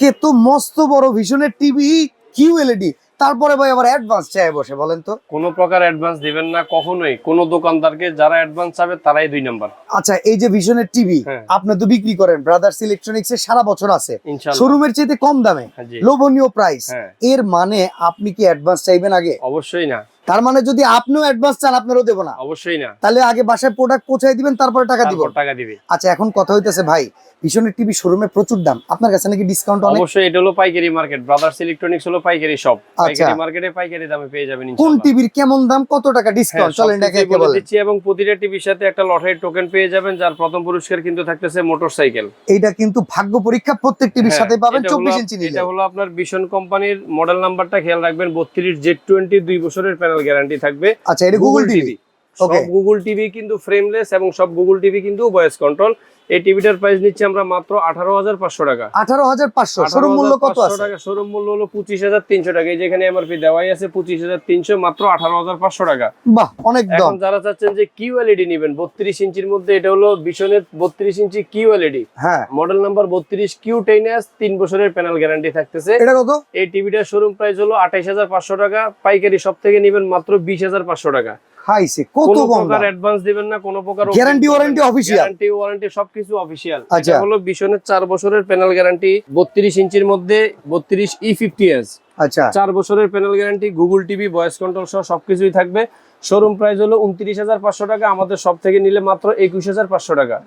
একে তো মস্ত বড় ভিশনের টিভি কিউ এলইডি তারপরে ভাই আবার অ্যাডভান্স চাই বসে বলেন তো। কোনো প্রকার অ্যাডভান্স দিবেন না কখনোই। কোন দোকানদারকে যারা অ্যাডভান্স চাবে তারাই দুই নাম্বার আচ্ছা এই যে ভিশনের টিভি হ্যাঁ। আপনি তো বিক্রি করেন ব্রাদার্স ইলেকট্রনিক্স এর সারা বছর আছে। শোরুমের চাইতে কম দামে। হ্যাঁ, লোভনীয় প্রাইস হ্যাঁ। এর মানে আপনি কি অ্যাডভান্স চাইবেন আগে? অবশ্যই না। তার মানে যদি আপনিও অ্যাডভান্স চান আপনারও দেবো না। অবশ্যই না। তাহলে আগে বাসায় প্রোডাক্ট পৌঁছাই দিবেন তারপরে টাকা দিব। টাকা দিবে। আচ্ছা এখন কথা হইতেছে ভাই ভীষণের টিভি শোরুমে প্রচুর দাম। আপনার কাছে নাকি ডিসকাউন্ট অনেক? অবশ্যই এটা হলো পাইকারি মার্কেট ব্রাদার্স ইলেকট্রনিক্স হলো পাইকারি শপ পাইকারি আচ্ছা। মার্কেটে পাইকারি দামে পেয়ে যাবেন কোন টিভির কেমন দাম কত টাকা হ্যাঁ, ডিসকাউন্ট চলেন এটাকে সবকিছুই একে বলে দিচ্ছি এবং প্রতিটা টিভির সাথে একটা লটারি টোকেন পেয়ে যাবেন যার প্রথম পুরস্কার কিন্তু থাকতেছে মোটরসাইকেল এইটা কিন্তু ভাগ্য পরীক্ষা প্রত্যেক টিভির সাথে পাবেন হ্যাঁ, এটা হলো চব্বিশ আপ- ইঞ্চি নিলে। এটা হলো আপনার বিশন কোম্পানির মডেল নাম্বারটা খেয়াল রাখবেন বত্রিশ জেড টোয়েন্টি দুই বছরের প্যানেল গ্যারান্টি থাকবে আচ্ছা এটা গুগল টিভি সব. গুগল টিভি কিন্তু ফ্রেমলেস এবং সব গুগল টিভি কিন্তু ভয়েস কন্ট্রোল এই টিভিটার প্রাইস নিচ্ছি আমরা মাত্র আঠারো হাজার পাঁচশো টাকা। আঠারো হাজার পাঁচশো। শোরুম মূল্য কত টাকা শোরুম মূল্য হলো পঁচিশ হাজার তিনশো টাকা। যেখানে এমআরপি দেওয়াই আছে পঁচিশ হাজার তিনশো মাত্র আঠারো হাজার পাঁচশো টাকা। বাহ অনেক এখন যারা চাচ্ছেন যে কিউ এলইডি নেবেন বত্রিশ ইঞ্চির মধ্যে এটা হলো বিশনের বত্রিশ ইঞ্চি কিউ এলইডি হ্যাঁ। মডেল নাম্বার বত্রিশ কিউ টেন এস তিন বছরের প্যানেল গ্যারান্টি থাকতেছে। এটা কত? এই টিভিটার শোরুম প্রাইস হলো আঠাইশ হাজার পাঁচশো টাকা। পাইকারি সব থেকে নেবেন মাত্র বিশ হাজার পাঁচশো টাকা। খাইছে কত কম প্রকার অ্যাডভান্স দিবেন না কোনো প্রকার গ্যারান্টি ওয়ারেন্টি? গ্যারান্টি ওয়ারেন্টি সবকিছু অফিসিয়াল আচ্ছা। এটা হলো বিশনের চার বছরের প্যানেল গ্যারান্টি বত্রিশ ইঞ্চির মধ্যে বত্রিশ ই ফিফটি এস আচ্ছা। চার বছরের panel guarantee Google TV voice control সহ সবকিছুই থাকবে। শোরুম প্রাইস হলো উনত্রিশ হাজার পাঁচশো টাকা আমাদের সব থেকে নিলে মাত্র একুশ হাজার পাঁচশো টাকা।